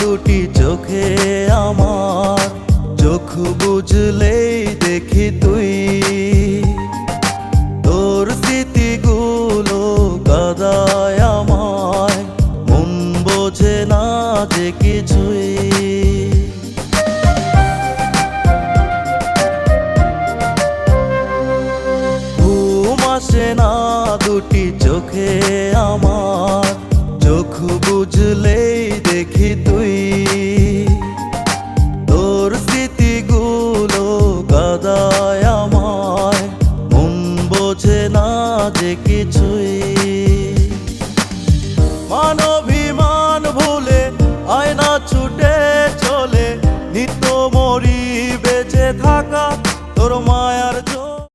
দুটি চোখে আমার। চোখ বুঝলেই দেখি তুই। তোর স্মৃতিগুলো কাদায় আমায়। মন বোঝে না যে কিছুই। আসে না দুটি চোখে আমার। চোখ বুঝলেই কাদায় আমায় মন বোঝে না যে কিছুই। মানবিমান ভুলে আয়না ছুটে চলে, নিত্য মরি বেঁচে থাকা